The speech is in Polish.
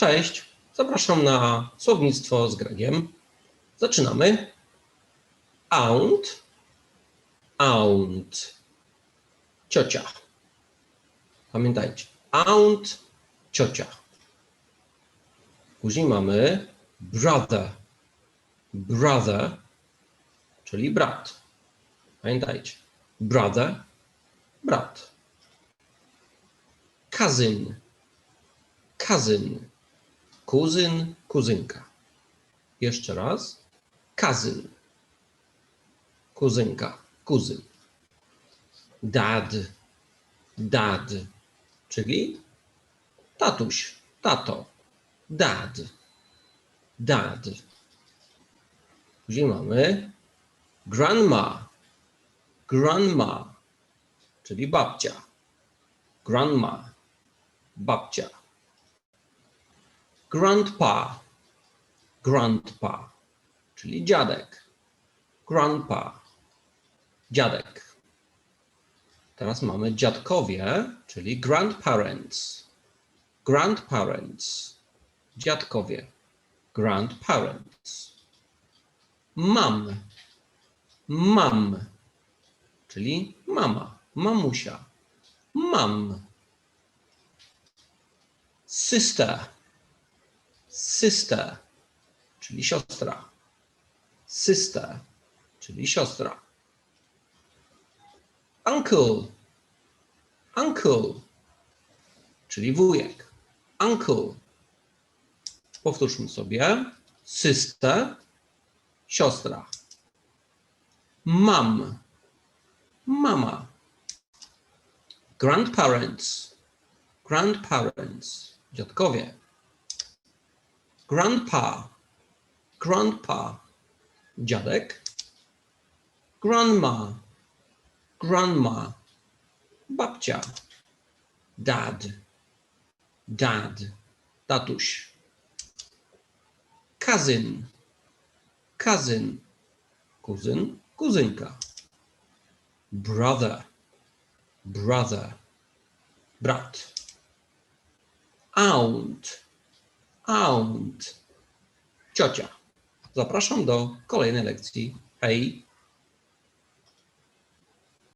Cześć, zapraszam na słownictwo z Gregiem. Zaczynamy. Aunt, aunt, ciocia. Pamiętajcie, aunt, ciocia. Później mamy brother, brother, czyli brat. Pamiętajcie, brother, brat. Cousin, cousin, kuzyn, kuzynka. Jeszcze raz. Cousin, kuzynka, kuzyn. Dad, dad, czyli tatuś, tato, dad, dad. Później mamy grandma, grandma, czyli babcia, grandma, babcia. Grandpa, grandpa, czyli dziadek. Grandpa, dziadek. Teraz mamy dziadkowie, czyli grandparents. Grandparents, dziadkowie. Grandparents. Mam, mam, czyli mama, mamusia. Mam. Sister, sister, czyli siostra. Sister, czyli siostra. Uncle, uncle, czyli wujek. Uncle. Powtórzmy sobie. Sister, siostra. Mam, mama. Grandparents, grandparents, dziadkowie. Grandpa, grandpa, dziadek. Grandma, grandma, babcia. Dad, dad, tatuś. Cousin, cousin, kuzyn, kuzynka. Brother, brother, brat. Aunt, aunt, ciocia. Zapraszam do kolejnej lekcji. Hej!